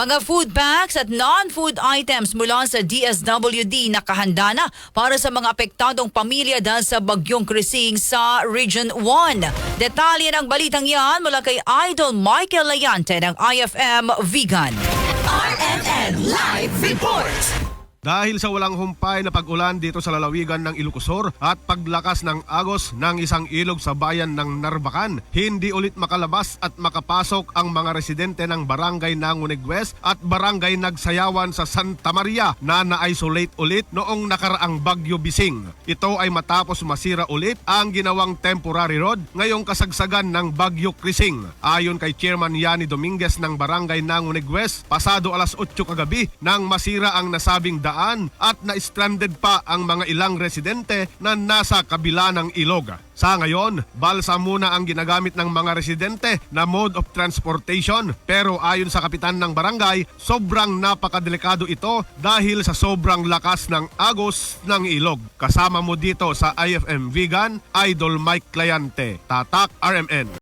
Mga food packs at non-food items mula sa DSWD nakahanda na para sa mga apektadong pamilya dahil sa bagyong krising sa Region 1. Detalye ng balitang yan mula kay Idol Michael Layante ng IFM Vegan. RMN Live Report. Dahil sa walang humpay na pag-ulan dito sa lalawigan ng Ilocosur at paglakas ng agos ng isang ilog sa bayan ng Narbacan, hindi ulit makalabas at makapasok ang mga residente ng barangay Nangunig West at barangay Nagsayawan sa Santa Maria na na-isolate ulit noong nakaraang Bagyo Bising. Ito ay matapos masira ulit ang ginawang temporary road ngayong kasagsagan ng Bagyo Krising. Ayon kay Chairman Yani Dominguez ng barangay Nangunig West, pasado alas 8 kagabi nang masira ang nasabing daan at na-stranded pa ang mga ilang residente na nasa kabila ng ilog. Sa ngayon, balsa muna ang ginagamit ng mga residente na mode of transportation pero ayon sa kapitan ng barangay, sobrang napakadelikado ito dahil sa sobrang lakas ng agos ng ilog. Kasama mo dito sa IFM Vegan, Idol Mike Clayante, Tatak RMN.